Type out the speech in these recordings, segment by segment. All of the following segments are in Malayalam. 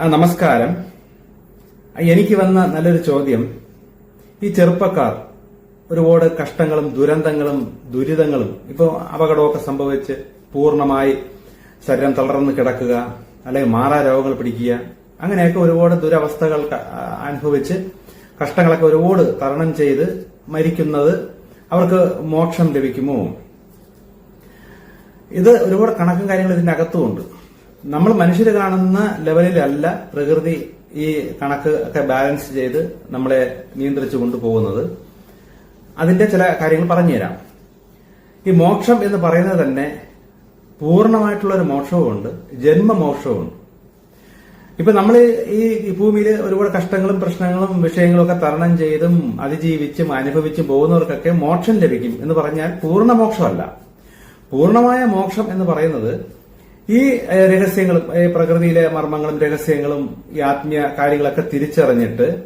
ആ നമസ്കാരം. എനിക്ക് വന്ന നല്ലൊരു ചോദ്യം. ഈ ചെറുപ്പക്കാർ ഒരുപാട് കഷ്ടങ്ങളും ദുരന്തങ്ങളും ദുരിതങ്ങളും ഇപ്പൊ അപകടമൊക്കെ സംഭവിച്ച് പൂർണമായി ശരീരം തളർന്ന് കിടക്കുക അല്ലെങ്കിൽ മാറാ രോഗങ്ങൾ പിടിക്കുക അങ്ങനെയൊക്കെ ഒരുപാട് ദുരവസ്ഥകൾ അനുഭവിച്ച് കഷ്ടങ്ങളൊക്കെ ഒരുപാട് തരണം ചെയ്ത് മരിക്കുന്നത് അവർക്ക് മോക്ഷം ലഭിക്കുമോ? ഇത് ഒരുപാട് കണക്കും കാര്യങ്ങളും ഇതിന്റെ അകത്തുമുണ്ട് നമ്മൾ മനുഷ്യർ കാണുന്ന ലെവലിലല്ല പ്രകൃതി ഈ കണക്ക് ഒക്കെ ബാലൻസ് ചെയ്ത് നമ്മളെ നിയന്ത്രിച്ചു കൊണ്ടുപോകുന്നത്. അതിന്റെ ചില കാര്യങ്ങൾ പറഞ്ഞു തരാം. ഈ മോക്ഷം എന്ന് പറയുന്നത് തന്നെ പൂർണമായിട്ടുള്ള ഒരു മോക്ഷവുമുണ്ട് ജന്മമോക്ഷവുമുണ്ട്. ഇപ്പൊ നമ്മൾ ഈ ഭൂമിയിൽ ഒരുപാട് കഷ്ടങ്ങളും പ്രശ്നങ്ങളും വിഷയങ്ങളും ഒക്കെ തരണം ചെയ്തും അതിജീവിച്ചും അനുഭവിച്ചും പോകുന്നവർക്കൊക്കെ മോക്ഷം ലഭിക്കും എന്ന് പറഞ്ഞാൽ പൂർണ മോക്ഷമല്ല പൂർണമായ മോക്ഷം എന്ന് പറയുന്നത് ഈ രഹസ്യങ്ങളും ഈ പ്രകൃതിയിലെ മർമ്മങ്ങളും രഹസ്യങ്ങളും ഈ ആത്മീയ കാര്യങ്ങളൊക്കെ തിരിച്ചറിഞ്ഞിട്ട്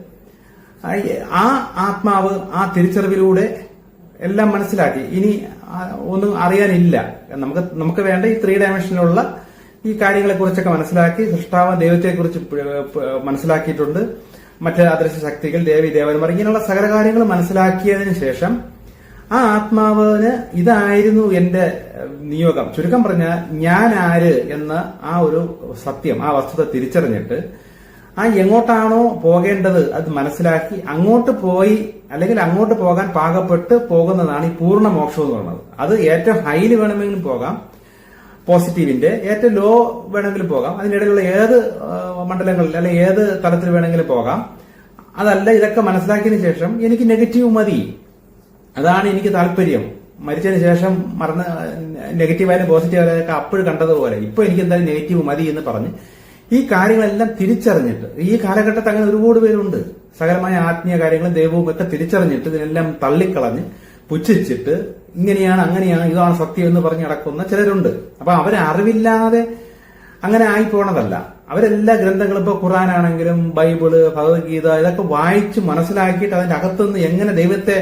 ആ- ആത്മാവ് ആ തിരിച്ചറിവിലൂടെ എല്ലാം മനസ്സിലാക്കി. ഇനി ഒന്നും അറിയാനില്ല. നമുക്ക് നമുക്ക് വേണ്ട ഈ ത്രീ ഡയമെൻഷനിലുള്ള ഈ കാര്യങ്ങളെ കുറിച്ചൊക്കെ മനസ്സിലാക്കി സൃഷ്ടാവ് ദൈവത്തെക്കുറിച്ച് മനസ്സിലാക്കിയിട്ടുണ്ട്. മറ്റ് അദൃശ്യ ശക്തികൾ ദേവി ദേവന്മാർ ഇങ്ങനെയുള്ള സകല കാര്യങ്ങൾ മനസ്സിലാക്കിയതിനു ശേഷം ആ ആത്മാവിന് ഇതായിരുന്നു എന്റെ നിയോഗം. ചുരുക്കം പറഞ്ഞാൽ ഞാൻ ആര് എന്ന ആ ഒരു സത്യം ആ വസ്തുത തിരിച്ചറിഞ്ഞിട്ട് ആ എങ്ങോട്ടാണോ പോകേണ്ടത് അത് മനസ്സിലാക്കി അങ്ങോട്ട് പോയി അല്ലെങ്കിൽ അങ്ങോട്ട് പോകാൻ പാകപ്പെട്ട് പോകുന്നതാണ് ഈ പൂർണ മോക്ഷം എന്ന് പറയുന്നത്. അത് ഏറ്റവും ഹൈയിൽ വേണമെങ്കിലും പോകാം പോസിറ്റീവിന്റെ ഏറ്റവും ലോ വേണമെങ്കിലും പോകാം അതിനിടയിലുള്ള ഏത് മണ്ഡലങ്ങളിൽ അല്ലെ ഏത് തലത്തിൽ വേണമെങ്കിലും പോകാം. അതല്ല ഇതൊക്കെ മനസ്സിലാക്കിയതിനു ശേഷം എനിക്ക് നെഗറ്റീവ് മതി. അതാണ് എനിക്ക് താല്പര്യം. മരിച്ചതിന് ശേഷം മറന്ന് നെഗറ്റീവായാലും പോസിറ്റീവായാലും അപ്പോഴും കണ്ടതുപോലെ. ഇപ്പൊ എനിക്ക് എന്തായാലും നെഗറ്റീവ് മതി എന്ന് പറഞ്ഞ് ഈ കാര്യങ്ങളെല്ലാം തിരിച്ചറിഞ്ഞിട്ട് ഈ കാലഘട്ടത്തിൽ അങ്ങനെ ഒരുപാട് പേരുണ്ട്. സകലമായ ആത്മീയ കാര്യങ്ങളും ദൈവവും ഒക്കെ തിരിച്ചറിഞ്ഞിട്ട് ഇതിനെല്ലാം തള്ളിക്കളഞ്ഞ് പുച്ഛിച്ചിട്ട് ഇങ്ങനെയാണ് അങ്ങനെയാണ് ഇതാണ് സത്യം എന്ന് പറഞ്ഞ് നടക്കുന്ന ചിലരുണ്ട്. അപ്പൊ അവരെ അറിവില്ലാതെ അങ്ങനെ ആയി പോണതല്ല അവരെല്ലാ ഗ്രന്ഥങ്ങളും ഇപ്പൊ ഖുറാനാണെങ്കിലും ബൈബിൾ ഭഗവത്ഗീത ഇതൊക്കെ വായിച്ച് മനസ്സിലാക്കിയിട്ട് അതിന്റെ അകത്തുനിന്ന് എങ്ങനെ ദൈവത്തെ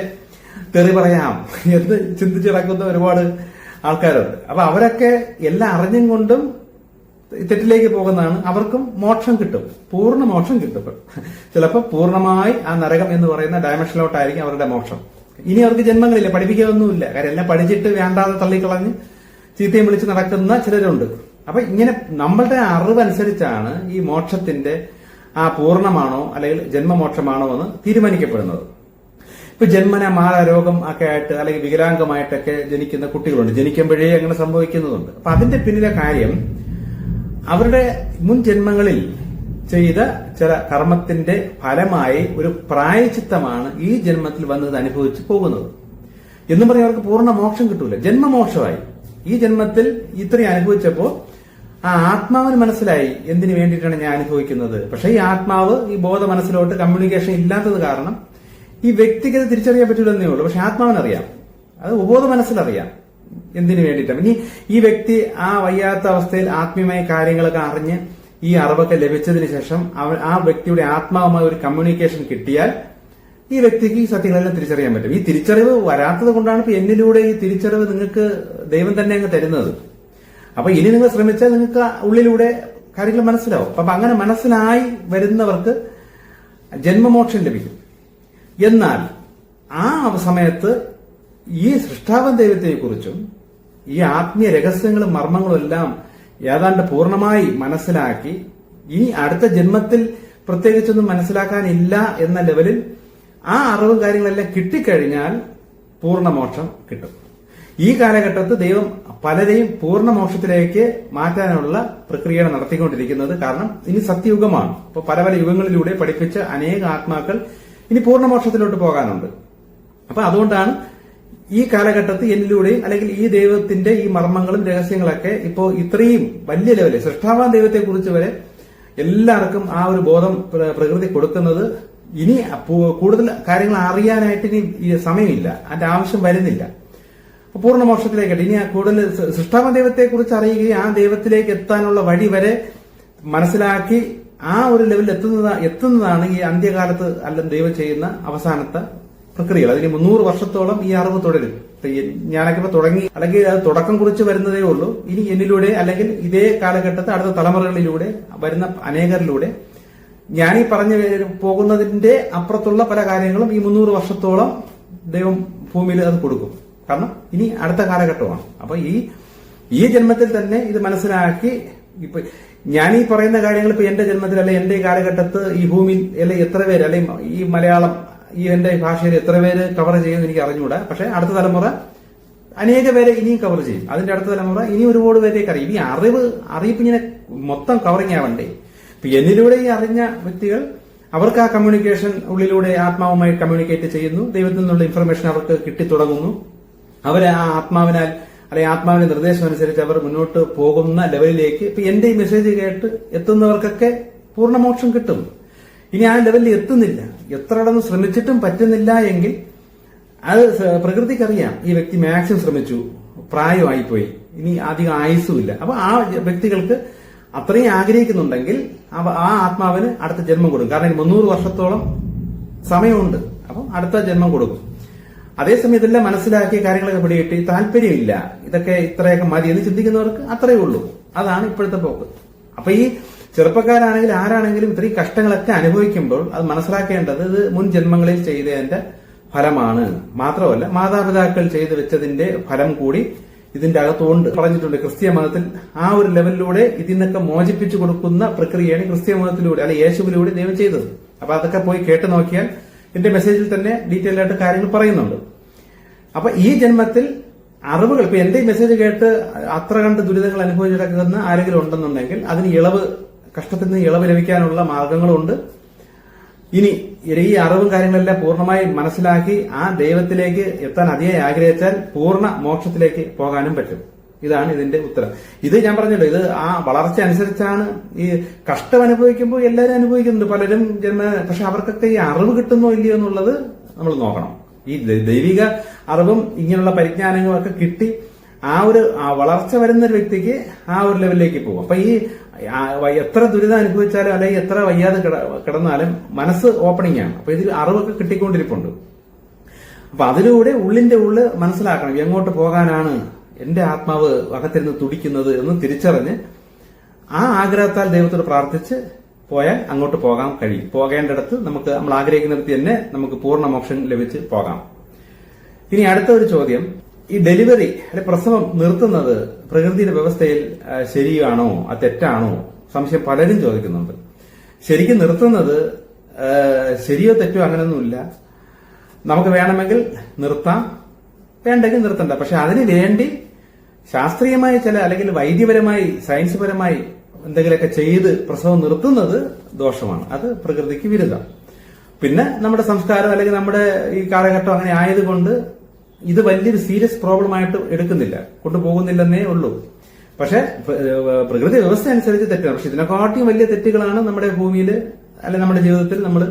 തെറി പറയാം. എന്ന് ചിന്തിച്ച് നടക്കുന്ന ഒരുപാട് ആൾക്കാരുണ്ട്. അപ്പൊ അവരൊക്കെ എല്ലാം അറിഞ്ഞും കൊണ്ടും തെറ്റിലേക്ക് പോകുന്നതാണ്. അവർക്കും മോക്ഷം കിട്ടും. പൂർണ മോക്ഷം കിട്ടും. ചിലപ്പോൾ പൂർണമായി ആ നരകം എന്ന് പറയുന്ന ഡയമെൻഷനിലോട്ടായിരിക്കും അവരുടെ മോക്ഷം. ഇനി അവർക്ക് ജന്മങ്ങളില്ല പഠിപ്പിക്കാനൊന്നുമില്ല. കാര്യം എല്ലാം പഠിച്ചിട്ട് വേണ്ടാതെ തള്ളിക്കളഞ്ഞ് ചീത്തയും വിളിച്ച് നടക്കുന്ന ചിലരുണ്ട്. അപ്പൊ ഇങ്ങനെ നമ്മളുടെ അറിവനുസരിച്ചാണ് ഈ മോക്ഷത്തിന്റെ ആ പൂർണമാണോ അല്ലെങ്കിൽ ജന്മമോക്ഷമാണോ എന്ന് തീരുമാനിക്കപ്പെടുന്നത്. ഇപ്പൊ ജന്മന മാറ ഒക്കെ ആയിട്ട് അല്ലെങ്കിൽ വികലാംഗമായിട്ടൊക്കെ ജനിക്കുന്ന കുട്ടികളുണ്ട്. ജനിക്കുമ്പോഴേ അങ്ങനെ സംഭവിക്കുന്നതുണ്ട്. അപ്പൊ അതിന്റെ പിന്നിലെ കാര്യം അവരുടെ മുൻ ജന്മങ്ങളിൽ ചെയ്ത ചില കർമ്മത്തിന്റെ ഫലമായി ഒരു പ്രായചിത്തമാണ് ഈ ജന്മത്തിൽ വന്നത് അനുഭവിച്ച് പോകുന്നത്. എന്നും പറഞ്ഞാൽ അവർക്ക് പൂർണ മോക്ഷം കിട്ടൂല. ജന്മമോക്ഷമായി. ഈ ജന്മത്തിൽ ഇത്രയും അനുഭവിച്ചപ്പോ ആ ആത്മാവിന് മനസ്സിലായി എന്തിനു വേണ്ടിയിട്ടാണ് ഞാൻ അനുഭവിക്കുന്നത്. പക്ഷെ ഈ ആത്മാവ് ഈ ബോധ മനസ്സിലോട്ട് കമ്മ്യൂണിക്കേഷൻ ഇല്ലാത്തത് കാരണം ഈ വ്യക്തിക്ക് അത് തിരിച്ചറിയാൻ പറ്റില്ലെന്നേ ഉള്ളൂ. പക്ഷെ ആത്മാവിനറിയാം. അത് ഉപബോധ മനസ്സിലറിയാം. എന്തിനു വേണ്ടിയിട്ടാണ്. ഇനി ഈ വ്യക്തി ആ വയ്യാത്ത അവസ്ഥയിൽ ആത്മീയമായ കാര്യങ്ങളൊക്കെ അറിഞ്ഞ് ഈ അറിവൊക്കെ ലഭിച്ചതിന് ശേഷം ആ വ്യക്തിയുടെ ആത്മാവുമായി ഒരു കമ്മ്യൂണിക്കേഷൻ കിട്ടിയാൽ ഈ വ്യക്തിക്ക് ഈ സത്യങ്ങളെല്ലാം തിരിച്ചറിയാൻ പറ്റും. ഈ തിരിച്ചറിവ് വരാത്തത് കൊണ്ടാണ് ഇപ്പൊ എന്നിലൂടെ ഈ തിരിച്ചറിവ് നിങ്ങൾക്ക് ദൈവം തന്നെ അങ്ങ് തരുന്നത്. അപ്പൊ ഇനി നിങ്ങൾ ശ്രമിച്ചാൽ നിങ്ങൾക്ക് ഉള്ളിലൂടെ കാര്യങ്ങൾ മനസ്സിലാവും. അപ്പൊ അങ്ങനെ മനസ്സിലായി വരുന്നവർക്ക് ജന്മമോക്ഷം ലഭിക്കും. എന്നാൽ ആ സമയത്ത് ഈ സൃഷ്ടാവൻ ദൈവത്തെക്കുറിച്ചും ഈ ആത്മീയ രഹസ്യങ്ങളും മർമ്മങ്ങളും എല്ലാം ഏതാണ്ട് പൂർണമായി മനസ്സിലാക്കി ഇനി അടുത്ത ജന്മത്തിൽ പ്രത്യേകിച്ചൊന്നും മനസ്സിലാക്കാനില്ല എന്ന ലെവലിൽ ആ അറിവും കാര്യങ്ങളെല്ലാം കിട്ടിക്കഴിഞ്ഞാൽ പൂർണമോക്ഷം കിട്ടും. ഈ കാലഘട്ടത്ത് ദൈവം പലരെയും പൂർണമോക്ഷത്തിലേക്ക് മാറ്റാനുള്ള പ്രക്രിയയാണ് നടത്തിക്കൊണ്ടിരിക്കുന്നത്. കാരണം ഇനി സത്യയുഗമാണ് ഇപ്പൊ പല പല യുഗങ്ങളിലൂടെ പഠിപ്പിച്ച അനേക ആത്മാക്കൾ ഇനി പൂർണമോക്ഷത്തിലോട്ട് പോകാനുണ്ട്. അപ്പൊ അതുകൊണ്ടാണ് ഈ കാലഘട്ടത്തിൽ എന്നിലൂടെയും അല്ലെങ്കിൽ ഈ ദൈവത്തിന്റെ ഈ മർമ്മങ്ങളും രഹസ്യങ്ങളൊക്കെ ഇപ്പോൾ ഇത്രയും വലിയ ലെവലിൽ സൃഷ്ടാവാൻ ദൈവത്തെ കുറിച്ച് വരെ എല്ലാവർക്കും ആ ഒരു ബോധം പ്രകൃതി കൊടുക്കുന്നത് ഇനി കൂടുതൽ കാര്യങ്ങൾ അറിയാനായിട്ട് ഇനി സമയമില്ല. അതിന്റെ ആവശ്യം വരുന്നില്ല. പൂർണ പൂർണമോക്ഷത്തിലേക്കട്ടെ ഇനി ആ കൂടുതൽ സൃഷ്ടാവ ദൈവത്തെ കുറിച്ച് അറിയുകയും ആ ദൈവത്തിലേക്ക് എത്താനുള്ള വഴി വരെ മനസ്സിലാക്കി ആ ഒരു ലെവലിൽ എത്തുന്നത് എത്തുന്നതാണ് ഈ അന്ത്യകാലത്ത് അല്ല ദൈവം ചെയ്യുന്ന അവസാനത്തെ പ്രക്രിയകൾ. അതിന് മുന്നൂറ് വർഷത്തോളം ഈ അറിവ് തുടരും. ഞാനൊക്കെ ഇപ്പൊ തുടങ്ങി അല്ലെങ്കിൽ അത് തുടക്കം കുറിച്ച് വരുന്നതേ ഉള്ളൂ. ഇനി എന്നിലൂടെ അല്ലെങ്കിൽ ഇതേ കാലഘട്ടത്തെ അടുത്ത തലമുറകളിലൂടെ വരുന്ന അനേകരിലൂടെ ഞാൻ ഈ പറഞ്ഞു പോകുന്നതിന്റെ അപ്പുറത്തുള്ള പല കാര്യങ്ങളും ഈ മുന്നൂറ് വർഷത്തോളം ദൈവം ഭൂമിയിൽ അത് കൊടുക്കും. കാരണം ഇനി അടുത്ത കാലഘട്ടമാണ്. അപ്പൊ ഈ ഈ ജന്മത്തിൽ തന്നെ ഇത് മനസ്സിലാക്കി ഇപ്പൊ ഞാൻ ഈ പറയുന്ന കാര്യങ്ങൾ ഇപ്പൊ എന്റെ ജന്മത്തിൽ അല്ലെ എന്റെ കാലഘട്ടത്ത് ഈ ഭൂമിയിൽ അല്ലെ എത്ര പേര് അല്ലെ ഈ മലയാളം ഈ എന്റെ ഭാഷയിൽ എത്ര പേര് കവർ ചെയ്യുമെന്ന് എനിക്ക് അറിഞ്ഞുകൂടാ. പക്ഷെ അടുത്ത തലമുറ അനേക പേരെ ഇനിയും കവർ ചെയ്യും. അതിന്റെ അടുത്ത തലമുറ ഇനി ഒരുപാട് പേരേക്ക് അറിയും. ഈ അറിവ് അറിയിപ്പ് ഇങ്ങനെ മൊത്തം കവറിങ് ആവണ്ടേ? ഇപ്പൊ എന്നിലൂടെ ഈ അറിഞ്ഞ വ്യക്തികൾ അവർക്ക് ആ കമ്മ്യൂണിക്കേഷൻ ഉള്ളിലൂടെ ആത്മാവുമായി കമ്മ്യൂണിക്കേറ്റ് ചെയ്യുന്നു. ദൈവത്തിൽ നിന്നുള്ള ഇൻഫർമേഷൻ അവർക്ക് കിട്ടിത്തുടങ്ങുന്നു. അവരെ ആ ആത്മാവിനാൽ അല്ലെങ്കിൽ ആത്മാവിന്റെ നിർദ്ദേശം അനുസരിച്ച് അവർ മുന്നോട്ട് പോകുന്ന ലെവലിലേക്ക് ഇപ്പൊ എന്റെ ഈ മെസ്സേജ് കേട്ട് എത്തുന്നവർക്കൊക്കെ പൂർണ മോക്ഷം കിട്ടും. ഇനി ആ ലെവലിൽ എത്തുന്നില്ല. എത്ര ഇടന്ന് ശ്രമിച്ചിട്ടും പറ്റുന്നില്ല എങ്കിൽ അത് പ്രകൃതിക്കറിയാം ഈ വ്യക്തി മാക്സിമം ശ്രമിച്ചു. പ്രായമായിപ്പോയി. ഇനി അധികം ആയുസ്സുമില്ല അപ്പൊ ആ വ്യക്തികൾക്ക് അത്രയും ആഗ്രഹിക്കുന്നുണ്ടെങ്കിൽ ആ ആത്മാവിന് അടുത്ത ജന്മം കൊടുക്കും. കാരണം മുന്നൂറ് വർഷത്തോളം സമയമുണ്ട്. അപ്പം അടുത്ത ജന്മം കൊടുക്കും. അതേസമയം ഇതെല്ലാം മനസ്സിലാക്കിയ കാര്യങ്ങളൊക്കെ പിടികിട്ടി. താല്പര്യമില്ല. ഇതൊക്കെ ഇത്രയൊക്കെ മതി എന്ന് ചിന്തിക്കുന്നവർക്ക് അത്രയേ ഉള്ളൂ. അതാണ് ഇപ്പോഴത്തെ പോക്ക്. അപ്പൊ ഈ ചെറുപ്പക്കാരാണെങ്കിൽ ആരാണെങ്കിലും ഇത്രയും കഷ്ടങ്ങളൊക്കെ അനുഭവിക്കുമ്പോൾ അത് മനസ്സിലാക്കേണ്ടത് ഇത് മുൻ ജന്മങ്ങളിൽ ചെയ്തതിന്റെ ഫലമാണ്. മാത്രമല്ല മാതാപിതാക്കൾ ചെയ്തു വെച്ചതിന്റെ ഫലം കൂടി ഇതിന്റെ അകത്തുകൊണ്ട് പറഞ്ഞിട്ടുണ്ട് ക്രിസ്തീയ മതത്തിൽ ആ ഒരു ലെവലിലൂടെ ഇതിനൊക്കെ മോചിപ്പിച്ചു കൊടുക്കുന്ന പ്രക്രിയയാണ് ക്രിസ്തീയ മതത്തിലൂടെ അല്ലെ യേശുവിലൂടെ ദൈവം ചെയ്തത്. അപ്പൊ അതൊക്കെ പോയി കേട്ടു നോക്കിയാൽ എന്റെ മെസ്സേജിൽ തന്നെ ഡീറ്റെയിൽ ആയിട്ട് കാര്യങ്ങൾ പറയുന്നുണ്ട്. അപ്പൊ ഈ ജന്മത്തിൽ അറിവുകൾ ഇപ്പൊ എന്റെ മെസ്സേജ് കേട്ട് അത്ര കണ്ട് ദുരിതങ്ങൾ അനുഭവിച്ചു കിടക്കുന്ന ആരെങ്കിലും ഉണ്ടെന്നുണ്ടെങ്കിൽ അതിന് ഇളവ് കഷ്ടത്തിൽ നിന്ന് ഇളവ് ലഭിക്കാനുള്ള മാർഗങ്ങളുണ്ട്. ഇനി ഈ അറിവും കാര്യങ്ങളെല്ലാം പൂർണമായി മനസ്സിലാക്കി ആ ദൈവത്തിലേക്ക് എത്താൻ അതിയായി ആഗ്രഹിച്ചാൽ പൂർണ മോക്ഷത്തിലേക്ക് പോകാനും പറ്റും. ഇതാണ് ഇതിന്റെ ഉത്തരം. ഇത് ഞാൻ പറഞ്ഞല്ലോ ഇത് ആ വളർച്ച അനുസരിച്ചാണ് ഈ കഷ്ടം അനുഭവിക്കുമ്പോൾ എല്ലാവരും അനുഭവിക്കുന്നുണ്ട്. പലരും ജന്മ പക്ഷെ അവർക്കൊക്കെ ഈ അറിവ് കിട്ടുന്നോ ഇല്ലയോ എന്നുള്ളത് നമ്മൾ നോക്കണം. ഈ ദൈവിക അറിവും ഇങ്ങനെയുള്ള പരിജ്ഞാനങ്ങളും ഒക്കെ കിട്ടി ആ ഒരു വളർച്ച വരുന്ന ഒരു വ്യക്തിക്ക് ആ ഒരു ലെവലിലേക്ക് പോകും. അപ്പൊ ഈ എത്ര ദുരിതം അനുഭവിച്ചാലും അല്ലെങ്കിൽ എത്ര വയ്യാതെ കിട- കിടന്നാലും മനസ്സ് ഓപ്പണിംഗ് ആണ്. അപ്പൊ ഇതിൽ അറിവൊക്കെ കിട്ടിക്കൊണ്ടിരിപ്പുണ്ട്. അപ്പൊ അതിലൂടെ ഉള്ളിന്റെ ഉള്ള് മനസ്സിലാക്കണം. എങ്ങോട്ട് പോകാനാണ് എന്റെ ആത്മാവ് അകത്തിരുന്ന് തുടിക്കുന്നത് എന്ന് തിരിച്ചറിഞ്ഞ് ആ ആഗ്രഹത്താൽ ദൈവത്തോട് പ്രാർത്ഥിച്ച് പോയാൽ അങ്ങോട്ട് പോകാൻ കഴിയും. പോകേണ്ടിടത്ത് നമുക്ക് നമ്മൾ ആഗ്രഹിക്കുന്നിടത്ത് തന്നെ നമുക്ക് പൂർണ മോക്ഷം ലഭിച്ച് പോകാം. ഇനി അടുത്ത ഒരു ചോദ്യം. ഈ ഡെലിവറി അല്ലെ പ്രസവം നിർത്തുന്നത് പ്രകൃതിയുടെ വ്യവസ്ഥയിൽ ശരിയാണോ? അത് തെറ്റാണോ? സംശയം പലരും ചോദിക്കുന്നുണ്ട്. ശരിക്കും നിർത്തുന്നത് ശരിയോ തെറ്റോ അങ്ങനെയൊന്നുമില്ല. നമുക്ക് വേണമെങ്കിൽ നിർത്താം. വേണ്ടെങ്കിൽ നിർത്തണ്ട. പക്ഷെ അതിന് വേണ്ടി ശാസ്ത്രീയമായ ചില അല്ലെങ്കിൽ വൈദ്യപരമായി സയൻസ് പരമായി എന്തെങ്കിലുമൊക്കെ ചെയ്ത് പ്രസവം നിർത്തുന്നത് ദോഷമാണ്. അത് പ്രകൃതിക്ക് വിരുദ്ധം. പിന്നെ നമ്മുടെ സംസ്കാരം അല്ലെങ്കിൽ നമ്മുടെ ഈ കാലഘട്ടം അങ്ങനെ ആയതുകൊണ്ട് ഇത് വലിയൊരു സീരിയസ് പ്രോബ്ലം ആയിട്ട് എടുക്കുന്നില്ല. കൊണ്ടുപോകുന്നില്ലെന്നേ ഉള്ളൂ. പക്ഷെ പ്രകൃതി വ്യവസ്ഥ അനുസരിച്ച് തെറ്റാണ്. പക്ഷെ ഇതിനെക്കാട്ടിയും വലിയ തെറ്റുകളാണ് നമ്മുടെ ഭൂമിയിൽ അല്ലെ നമ്മുടെ ജീവിതത്തിൽ നമ്മൾ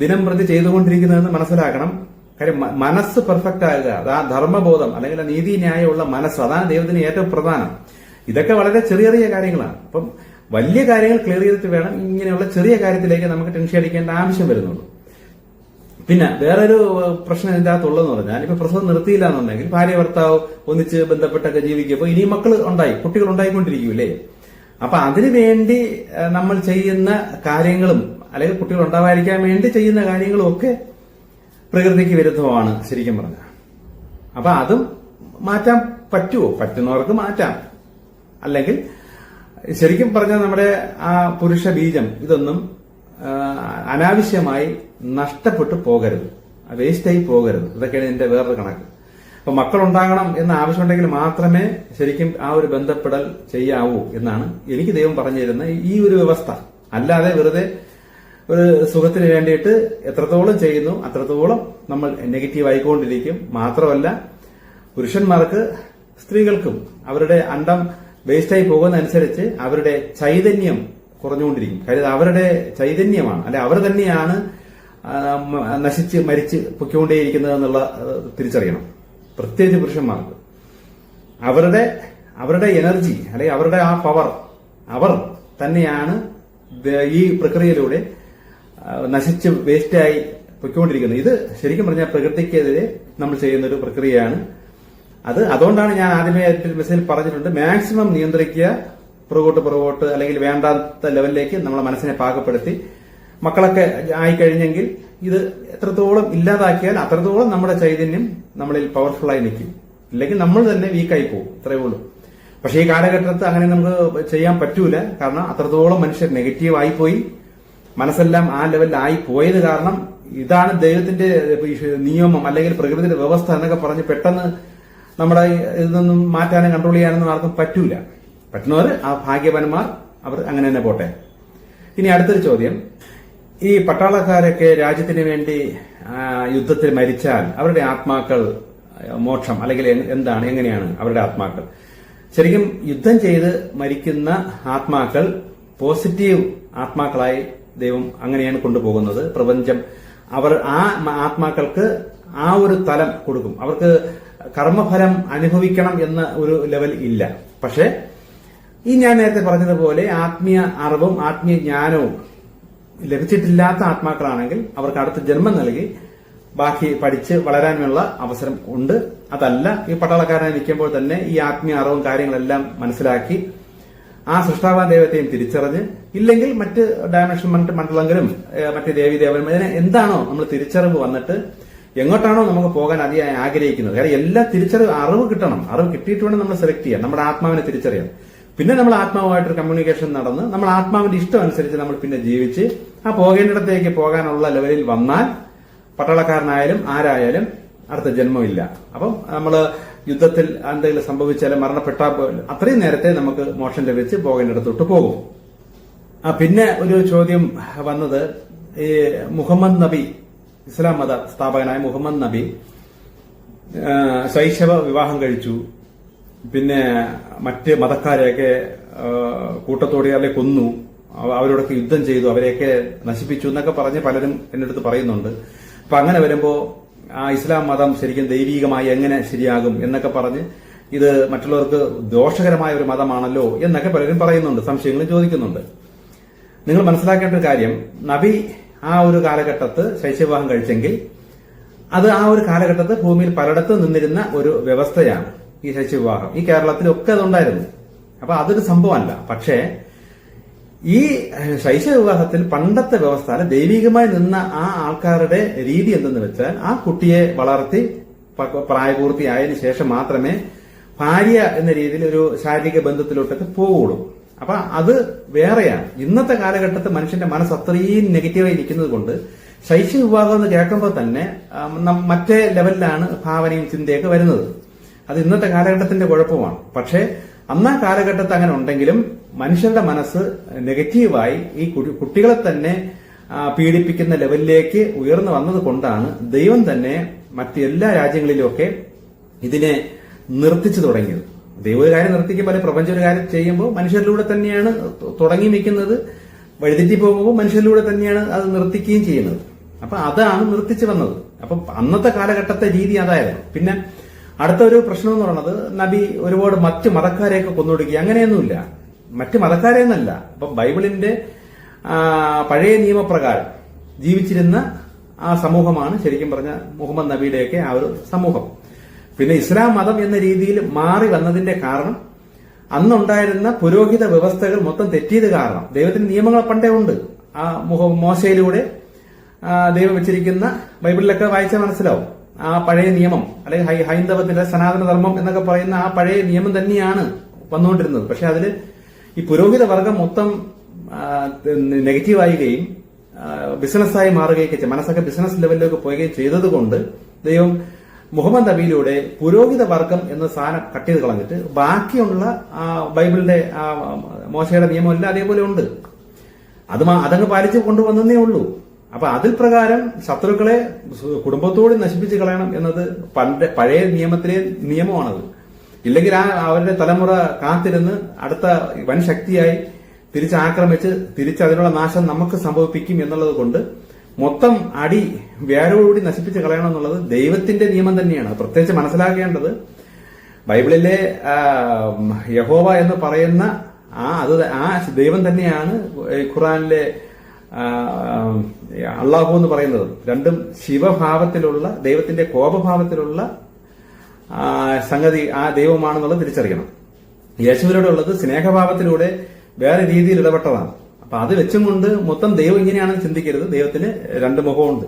ദിനം പ്രതി ചെയ്തുകൊണ്ടിരിക്കുന്നതെന്ന് മനസ്സിലാക്കണം. കാര്യം മനസ്സ് പെർഫെക്റ്റ് ആകുക അത് ആ ധർമ്മബോധം അല്ലെങ്കിൽ നീതി ന്യായമുള്ള മനസ്സ് അതാണ് ദൈവത്തിന് ഏറ്റവും പ്രധാനം. ഇതൊക്കെ വളരെ ചെറിയ ചെറിയ കാര്യങ്ങളാണ്. അപ്പം വലിയ കാര്യങ്ങൾ ക്ലിയർ ചെയ്തിട്ട് വേണം ഇങ്ങനെയുള്ള ചെറിയ കാര്യത്തിലേക്ക് നമുക്ക് ടെൻഷൻ അടിക്കേണ്ട ആവശ്യം വരുന്നുള്ളൂ. പിന്നെ വേറൊരു പ്രശ്നം ഇതിന്റെ അകത്തുള്ളതെന്ന് പറഞ്ഞാൽ ഇപ്പൊ പ്രസവം നിർത്തിയില്ല എന്നുണ്ടെങ്കിൽ ഭാര്യ ഭർത്താവ് ഒന്നിച്ച് ബന്ധപ്പെട്ടൊക്കെ ജീവിക്കുമ്പോൾ ഇനി മക്കൾ ഉണ്ടായി കുട്ടികൾ ഉണ്ടായിക്കൊണ്ടിരിക്കൂലേ അപ്പൊ അതിനു വേണ്ടി നമ്മൾ ചെയ്യുന്ന കാര്യങ്ങളും അല്ലെങ്കിൽ കുട്ടികൾ ഉണ്ടാവാതിരിക്കാൻ വേണ്ടി ചെയ്യുന്ന കാര്യങ്ങളും ഒക്കെ പ്രകൃതിക്ക് വിരുദ്ധമാണ് ശരിക്കും പറഞ്ഞാൽ. അപ്പൊ അതും മാറ്റാൻ പറ്റുമോ പറ്റുന്നവർക്ക് മാറ്റാം. അല്ലെങ്കിൽ ശരിക്കും പറഞ്ഞാൽ നമ്മുടെ ആ പുരുഷ ബീജം ഇതൊന്നും അനാവശ്യമായി നഷ്ടപ്പെട്ടു പോകരുത്. വേസ്റ്റായി പോകരുത്. ഇതൊക്കെയാണ് എന്റെ വേറൊരു കണക്ക്. അപ്പൊ മക്കൾ ഉണ്ടാകണം എന്ന ആവശ്യമുണ്ടെങ്കിൽ മാത്രമേ ശരിക്കും ആ ഒരു ബന്ധപ്പെടൽ ചെയ്യാവൂ എന്നാണ് എനിക്ക് ദൈവം പറഞ്ഞു തരുന്ന ഈ ഒരു വ്യവസ്ഥ. അല്ലാതെ വെറുതെ ഒരു സുഖത്തിന് വേണ്ടിയിട്ട് എത്രത്തോളം ചെയ്യുന്നു അത്രത്തോളം നമ്മൾ നെഗറ്റീവ് ആയിക്കൊണ്ടിരിക്കും. മാത്രമല്ല പുരുഷന്മാർക്ക് സ്ത്രീകൾക്കും അവരുടെ അണ്ടം വേസ്റ്റായി പോകുന്നതനുസരിച്ച് അവരുടെ ചൈതന്യം കുറഞ്ഞുകൊണ്ടിരിക്കും. കാര്യം അവരുടെ ചൈതന്യമാണ്. അല്ലെ അവർ തന്നെയാണ് നശിച്ച് മരിച്ച് പൊയ്ക്കൊണ്ടേയിരിക്കുന്നത് എന്നുള്ള തിരിച്ചറിയണം. പ്രത്യേകിച്ച് പുരുഷന്മാർക്ക്. അവരുടെ അവരുടെ എനർജി അല്ലെങ്കിൽ അവരുടെ ആ പവർ അവർ തന്നെയാണ് ഈ പ്രക്രിയയിലൂടെ നശിച്ച് വേസ്റ്റായി പൊയ്ക്കൊണ്ടിരിക്കുന്നത്. ഇത് ശരിക്കും പറഞ്ഞാൽ പ്രകൃതിക്കെതിരെ നമ്മൾ ചെയ്യുന്ന ഒരു പ്രക്രിയയാണ് അത് അതുകൊണ്ടാണ് ഞാൻ ആദ്യമേ മെസ്സേജിൽ പറഞ്ഞിട്ടുണ്ട് മാക്സിമം നിയന്ത്രിക്കുക പുറകോട്ട് പുറകോട്ട് അല്ലെങ്കിൽ വേണ്ടാത്ത ലെവലിലേക്ക് നമ്മളെ മനസ്സിനെ പാകപ്പെടുത്തി. മക്കളൊക്കെ ആയിക്കഴിഞ്ഞെങ്കിൽ ഇത് എത്രത്തോളം ഇല്ലാതാക്കിയാൽ അത്രത്തോളം നമ്മുടെ ചൈതന്യം നമ്മളിൽ പവർഫുള്ളായി നിൽക്കും. അല്ലെങ്കിൽ നമ്മൾ തന്നെ വീക്കായി പോകും ഇത്രയേ ഉള്ളൂ. പക്ഷേ ഈ കാലഘട്ടത്തിൽ അങ്ങനെ നമുക്ക് ചെയ്യാൻ പറ്റൂല. കാരണം അത്രത്തോളം മനുഷ്യർ നെഗറ്റീവ് ആയിപ്പോയി. മനസ്സെല്ലാം ആ ലെവലിലായി പോയത് കാരണം ഇതാണ് ദൈവത്തിന്റെ നിയമം അല്ലെങ്കിൽ പ്രകൃതിയുടെ വ്യവസ്ഥ എന്നൊക്കെ പറഞ്ഞ് പെട്ടെന്ന് നമ്മുടെ ഇതൊന്നും മാറ്റാനും കൺട്രോൾ ചെയ്യാനൊന്നും ആർക്കും പറ്റൂല. പറ്റുന്നവർ ആ ഭാഗ്യവാന്മാർ അവർ അങ്ങനെ തന്നെ പോട്ടെ. ഇനി അടുത്തൊരു ചോദ്യം. ഈ പട്ടാളക്കാരൊക്കെ രാജ്യത്തിന് വേണ്ടി യുദ്ധത്തിൽ മരിച്ചാൽ അവരുടെ ആത്മാക്കൾ മോക്ഷം അല്ലെങ്കിൽ എന്താണ് എങ്ങനെയാണ് അവരുടെ ആത്മാക്കൾ? ശരിക്കും യുദ്ധം ചെയ്ത് മരിക്കുന്ന ആത്മാക്കൾ പോസിറ്റീവ് ആത്മാക്കളായി ദൈവം അങ്ങനെയാണ് കൊണ്ടുപോകുന്നത്. പ്രപഞ്ചം അവർ ആ ആത്മാക്കൾക്ക് ആ ഒരു തലം കൊടുക്കും. അവർക്ക് കർമ്മഫലം അനുഭവിക്കണം എന്ന ഒരു ലെവൽ ഇല്ല. പക്ഷേ ഈ ഞാൻ നേരത്തെ പറഞ്ഞതുപോലെ ആത്മീയ അറിവും ആത്മീയ ജ്ഞാനവും ലഭിച്ചിട്ടില്ലാത്ത ആത്മാക്കളാണെങ്കിൽ അവർക്ക് അടുത്ത ജന്മം നൽകി ബാക്കി പഠിച്ച് വളരാനുള്ള അവസരം ഉണ്ട്. അതല്ല ഈ പട്ടാളക്കാരനായി നിൽക്കുമ്പോൾ തന്നെ ഈ ആത്മീയ അറിവും കാര്യങ്ങളെല്ലാം മനസ്സിലാക്കി ആ സൃഷ്ടാവാൻ ദൈവത്തെയും തിരിച്ചറിഞ്ഞ് ഇല്ലെങ്കിൽ മറ്റ് ഡയമെൻഷൻ മറ്റ് മണ്ഡലങ്ങളും മറ്റ് ദേവി ദേവന്മാരും ഇതിനെ എന്താണോ നമ്മൾ തിരിച്ചറിവ് വന്നിട്ട് എങ്ങോട്ടാണോ നമുക്ക് പോകാൻ അതിയായി ആഗ്രഹിക്കുന്നത്. കാരണം എല്ലാ തിരിച്ചറിവ് അറിവ് കിട്ടണം. അറിവ് കിട്ടിയിട്ട് വേണം നമ്മൾ സെലക്ട് ചെയ്യാം നമ്മുടെ ആത്മാവിനെ തിരിച്ചറിയാം പിന്നെ നമ്മൾ ആത്മാവുമായിട്ടൊരു കമ്മ്യൂണിക്കേഷൻ നടന്ന് നമ്മൾ ആത്മാവിന്റെ ഇഷ്ടം അനുസരിച്ച് നമ്മൾ പിന്നെ ജീവിച്ച് ആ പോകേണ്ടിടത്തേക്ക് പോകാനുള്ള ലെവലിൽ വന്നാൽ പട്ടാളക്കാരനായാലും ആരായാലും അടുത്ത ജന്മമില്ല അപ്പം നമ്മൾ യുദ്ധത്തിൽ എന്തെങ്കിലും സംഭവിച്ചാലും മരണപ്പെട്ടാൽ അത്രയും നേരത്തെ നമുക്ക് മോക്ഷം ലഭിച്ച് പോകേണ്ടിടത്തോട്ട് പോകും. ആ പിന്നെ ഒരു ചോദ്യം വന്നത് ഈ മുഹമ്മദ് നബി ഇസ്ലാം മത സ്ഥാപകനായ മുഹമ്മദ് നബി ശൈശവ വിവാഹം കഴിച്ചു. പിന്നെ മറ്റ് മതക്കാരെയൊക്കെ കൂട്ടത്തോടെ കൊന്നു. അവരോടൊക്കെ യുദ്ധം ചെയ്തു. അവരെയൊക്കെ നശിപ്പിച്ചു എന്നൊക്കെ പറഞ്ഞ് പലരും എന്റെ അടുത്ത് പറയുന്നുണ്ട്. അപ്പൊ അങ്ങനെ വരുമ്പോൾ ആ ഇസ്ലാം മതം ശരിക്കും ദൈവീകമായി എങ്ങനെ ശരിയാകും എന്നൊക്കെ പറഞ്ഞ് ഇത് മറ്റുള്ളവർക്ക് ദോഷകരമായ ഒരു മതമാണല്ലോ എന്നൊക്കെ പലരും പറയുന്നുണ്ട് സംശയങ്ങളും ചോദിക്കുന്നുണ്ട്. നിങ്ങൾ മനസ്സിലാക്കേണ്ട ഒരു കാര്യം നബി ആ ഒരു കാലഘട്ടത്ത് ശൈശവിവാഹം കഴിച്ചെങ്കിൽ അത് ആ ഒരു കാലഘട്ടത്ത് ഭൂമിയിൽ പലയിടത്ത് നിന്നിരുന്ന ഒരു വ്യവസ്ഥയാണ് ഈ ശൈശവിവാഹം ഈ കേരളത്തിലൊക്കെ അതുണ്ടായിരുന്നു. അപ്പൊ അതൊരു സംഭവമല്ല. പക്ഷേ ഈ ശൈശവ വിവാഹത്തിൽ പണ്ടത്തെ വ്യവസ്ഥ ദൈവികമായി നിന്ന ആ ആൾക്കാരുടെ രീതി എന്തെന്ന് വെച്ചാൽ ആ കുട്ടിയെ വളർത്തി പ്രായപൂർത്തിയായതിനു ശേഷം മാത്രമേ ഭാര്യ എന്ന രീതിയിൽ ഒരു ശാരീരിക ബന്ധത്തിലോട്ടൊക്കെ പോവുള്ളൂ അപ്പൊ അത് വേറെയാണ്. ഇന്നത്തെ കാലഘട്ടത്തിൽ മനുഷ്യന്റെ മനസ്സ് അത്രയും നെഗറ്റീവായി ഇരിക്കുന്നത് കൊണ്ട് ശൈശവ വിഭാഗം എന്ന് കേൾക്കുമ്പോൾ തന്നെ മറ്റേ ലെവലിലാണ് ഭാവനയും ചിന്തയൊക്കെ വരുന്നത്. അത് ഇന്നത്തെ കാലഘട്ടത്തിന്റെ കുഴപ്പമാണ്. പക്ഷേ അന്ന് ആ കാലഘട്ടത്ത് അങ്ങനെ ഉണ്ടെങ്കിലും മനുഷ്യരുടെ മനസ്സ് നെഗറ്റീവായി ഈ കുട്ടികളെ തന്നെ പീഡിപ്പിക്കുന്ന ലെവലിലേക്ക് ഉയർന്നു വന്നത് കൊണ്ടാണ് ദൈവം തന്നെ മറ്റെല്ലാ രാജ്യങ്ങളിലുമൊക്കെ ഇതിനെ നിർത്തിച്ചു തുടങ്ങിയത്. ദൈവം ഒരു കാര്യം നിർത്തിക്കുമ്പോൾ അല്ലെങ്കിൽ പ്രപഞ്ചം ഒരു കാര്യം ചെയ്യുമ്പോൾ മനുഷ്യരിലൂടെ തന്നെയാണ് തുടങ്ങി നിൽക്കുന്നത്. വഴിതെറ്റി പോകുമ്പോൾ മനുഷ്യരിലൂടെ തന്നെയാണ് അത് നിർത്തിക്കുകയും ചെയ്യുന്നത്. അപ്പൊ അതാണ് നിർത്തിച്ചു വന്നത്. അപ്പൊ അന്നത്തെ കാലഘട്ടത്തെ രീതി അതായിരുന്നു. പിന്നെ അടുത്ത ഒരു പ്രശ്നം എന്ന് പറയുന്നത് നബി ഒരുപാട് മറ്റു മതക്കാരെയൊക്കെ കൊന്നൊടുക്കി. അങ്ങനെയൊന്നുമില്ല. മറ്റു മതക്കാരെ എന്നല്ല. അപ്പൊ ബൈബിളിന്റെ പഴയ നിയമപ്രകാരം ജീവിച്ചിരുന്ന ആ സമൂഹമാണ് ശരിക്കും പറഞ്ഞ മുഹമ്മദ് നബിയുടെയൊക്കെ ആ ഒരു സമൂഹം. പിന്നെ ഇസ്ലാം മതം എന്ന രീതിയിൽ മാറി വന്നതിന്റെ കാരണം അന്നുണ്ടായിരുന്ന പുരോഹിത വ്യവസ്ഥകൾ മൊത്തം തെറ്റിയത് കാരണം. ദൈവത്തിന്റെ നിയമങ്ങൾ പണ്ടേ ഉണ്ട്. ആ മോശയിലൂടെ ദൈവം വെച്ചിരിക്കുന്ന ബൈബിളിലൊക്കെ വായിച്ചാൽ മനസ്സിലാവും. ആ പഴയ നിയമം അല്ലെങ്കിൽ ഹൈന്ദവത്തിന്റെ സനാതന ധർമ്മം എന്നൊക്കെ പറയുന്ന ആ പഴയ നിയമം തന്നെയാണ് വന്നുകൊണ്ടിരുന്നത്. പക്ഷെ അതിൽ ഈ പുരോഹിത വർഗം മൊത്തം നെഗറ്റീവായുകയും ബിസിനസ്സായി മാറുകയൊക്കെ മനസ്സൊക്കെ ബിസിനസ് ലെവലിലേക്ക് പോവുകയും ചെയ്തത് കൊണ്ട് ദൈവം മുഹമ്മദ് നബിയിലൂടെ പുരോഹിത വർഗം എന്ന സാധനം കട്ട് ചെയ്ത് കളഞ്ഞിട്ട് ബാക്കിയുള്ള ബൈബിളിന്റെ മോശയുടെ നിയമം എല്ലാം അതേപോലെ ഉണ്ട്. അത് അതങ്ങ് പാലിച്ച് കൊണ്ടുവന്നേ ഉള്ളൂ. അപ്പൊ അതിൽ പ്രകാരം ശത്രുക്കളെ കുടുംബത്തോട് നശിപ്പിച്ച് കളയണം എന്നത് പണ്ട് പഴയ നിയമത്തിലെ നിയമമാണത്. ഇല്ലെങ്കിൽ ആ അവരുടെ തലമുറ കാത്തിരുന്ന് അടുത്ത വൻ ശക്തിയായി തിരിച്ചാക്രമിച്ച് തിരിച്ച് അതിനുള്ള നാശം നമുക്ക് സംഭവിപ്പിക്കും എന്നുള്ളത് കൊണ്ട് മൊത്തം അടി വേരോടുകൂടി നശിപ്പിച്ച് കളയണം എന്നുള്ളത് ദൈവത്തിന്റെ നിയമം തന്നെയാണ്. പ്രത്യേകിച്ച് മനസ്സിലാക്കേണ്ടത് ബൈബിളിലെ യഹോവ എന്ന് പറയുന്ന ആ അത് ആ ദൈവം തന്നെയാണ് ഖുറാനിലെ അള്ളാഹു എന്ന് പറയുന്നത്. രണ്ടും ശിവഭാവത്തിലുള്ള ദൈവത്തിന്റെ കോപഭാവത്തിലുള്ള സംഗതി ആ ദൈവമാണെന്നുള്ളത് തിരിച്ചറിയണം. യേശുവിനോടുള്ളത് സ്നേഹഭാവത്തിലൂടെ വേറെ രീതിയിൽ ഇടപെട്ടതാണ്. അപ്പൊ അത് വെച്ചും കൊണ്ട് മൊത്തം ദൈവം ഇങ്ങനെയാണെന്ന് ചിന്തിക്കരുത്. ദൈവത്തിന് രണ്ട് മുഖമുണ്ട്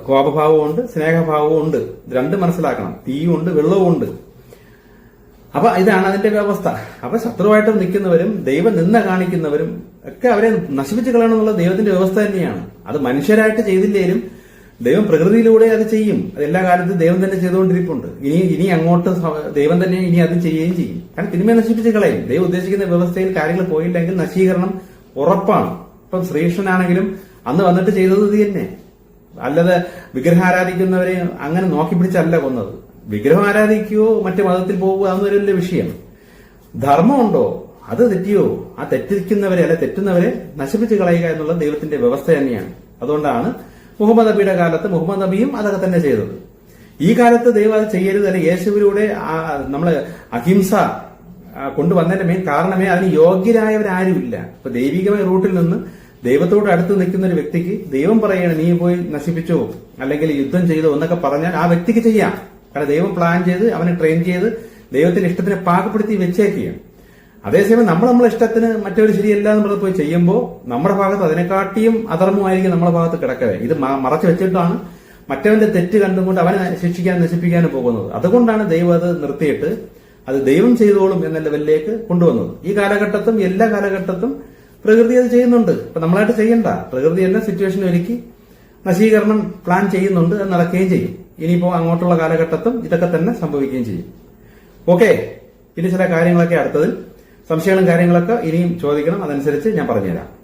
കോപഭാവമുണ്ട് സ്നേഹഭാവവും ഉണ്ട്. രണ്ട് മനസ്സിലാക്കണം. തീയും ഉണ്ട് വെള്ളവും ഉണ്ട്. അപ്പൊ ഇതാണ് അതിന്റെ വ്യവസ്ഥ അപ്പൊ ശത്രുവായിട്ട് നിൽക്കുന്നവരും ദൈവം നിന്ന കാണിക്കുന്നവരും ഒക്കെ അവരെ നശിപ്പിച്ചു കളയണമെന്നുള്ള ദൈവത്തിന്റെ വ്യവസ്ഥ തന്നെയാണ്. അത് മനുഷ്യരായിട്ട് ചെയ്തില്ലേലും ദൈവം പ്രകൃതിയിലൂടെ അത് ചെയ്യും. അത് എല്ലാ കാലത്തും ദൈവം തന്നെ ചെയ്തുകൊണ്ടിരിപ്പുണ്ട്. ഇനി ഇനി അങ്ങോട്ട് ദൈവം തന്നെ ഇനി അത് ചെയ്യുകയും ചെയ്യും. കാരണം തിന്മയെ നശിപ്പിച്ച് കളയും. ദൈവം ഉദ്ദേശിക്കുന്ന വ്യവസ്ഥയിൽ കാര്യങ്ങൾ പോയില്ലെങ്കിൽ നശീകരണം ഉറപ്പാണ്. ഇപ്പം ശ്രീകൃഷ്ണനാണെങ്കിലും അന്ന് വന്നിട്ട് ചെയ്തത് ഇത് തന്നെ. അല്ലാതെ വിഗ്രഹം ആരാധിക്കുന്നവരെ അങ്ങനെ നോക്കി പിടിച്ചല്ല കൊന്നത്. വിഗ്രഹം ആരാധിക്കുകയോ മറ്റു മതത്തിൽ പോവുക അതൊന്നും വലിയ വിഷയം ധർമ്മമുണ്ടോ? അത് തെറ്റിയോ? ആ തെറ്റിക്കുന്നവരെ അല്ലെ തെറ്റുന്നവരെ നശിപ്പിച്ച് കളയുക എന്നുള്ള ദൈവത്തിന്റെ വ്യവസ്ഥ തന്നെയാണ്. അതുകൊണ്ടാണ് മുഹമ്മദ് നബിയുടെ കാലത്ത് മുഹമ്മദ് നബിയും അതൊക്കെ തന്നെ ചെയ്തത്. ഈ കാലത്ത് ദൈവം അത് ചെയ്യരുത്. അല്ലെ യേശുവിലൂടെ നമ്മൾ അഹിംസ കൊണ്ടുവന്നതിന്റെ മെയിൻ കാരണമേ അതിന് യോഗ്യരായവരാരുമില്ല. ഇപ്പൊ ദൈവികമായ റൂട്ടിൽ നിന്ന് ദൈവത്തോട് അടുത്ത് നിൽക്കുന്ന ഒരു വ്യക്തിക്ക് ദൈവം പറയുകയാണ് നീ പോയി നശിപ്പിച്ചോ? അല്ലെങ്കിൽ യുദ്ധം ചെയ്തോ? എന്നൊക്കെ പറഞ്ഞാൽ ആ വ്യക്തിക്ക് ചെയ്യാം. കാരണം ദൈവം പ്ലാൻ ചെയ്ത് അവനെ ട്രെയിൻ ചെയ്ത് ദൈവത്തിന്റെ ഇഷ്ടത്തിനെ പാകപ്പെടുത്തി വെച്ചേക്കുകയാണ്. അതേസമയം നമ്മൾ നമ്മളെ ഇഷ്ടത്തിന് മറ്റൊരു ശരിയല്ല എന്ന് പറഞ്ഞ് പോയി ചെയ്യുമ്പോൾ നമ്മുടെ ഭാഗത്ത് അതിനെക്കാട്ടിയും അധർമ്മമായിരിക്കും നമ്മുടെ ഭാഗത്ത് കിടക്കവേ. ഇത് മറച്ചു വെച്ചിട്ടാണ് മറ്റവന്റെ തെറ്റ് കണ്ടുകൊണ്ട് അവനെ ശിക്ഷിക്കാൻ നശിപ്പിക്കാനും പോകുന്നത്. അതുകൊണ്ടാണ് ദൈവം അത് നിർത്തിയിട്ട് അത് ദൈവം ചെയ്തോളും എന്ന ലെവലിലേക്ക് കൊണ്ടുവന്നത്. ഈ കാലഘട്ടത്തും എല്ലാ കാലഘട്ടത്തും പ്രകൃതി അത് ചെയ്യുന്നുണ്ട്. അപ്പൊ നമ്മളായിട്ട് ചെയ്യണ്ട. പ്രകൃതി തന്നെ സിറ്റുവേഷൻ ഒരുക്കി നശീകരണം പ്ലാൻ ചെയ്യുന്നുണ്ട് അത് നടക്കുകയും ചെയ്യും. ഇനിയിപ്പോ അങ്ങോട്ടുള്ള കാലഘട്ടത്തും ഇതൊക്കെ തന്നെ സംഭവിക്കുകയും ചെയ്യും. ഓക്കെ ഇനി ചില കാര്യങ്ങളൊക്കെ അടുത്തതിൽ. സംശയങ്ങളും കാര്യങ്ങളൊക്കെ ഇനിയും ചോദിക്കണം. അതനുസരിച്ച് ഞാൻ പറഞ്ഞുതരാം.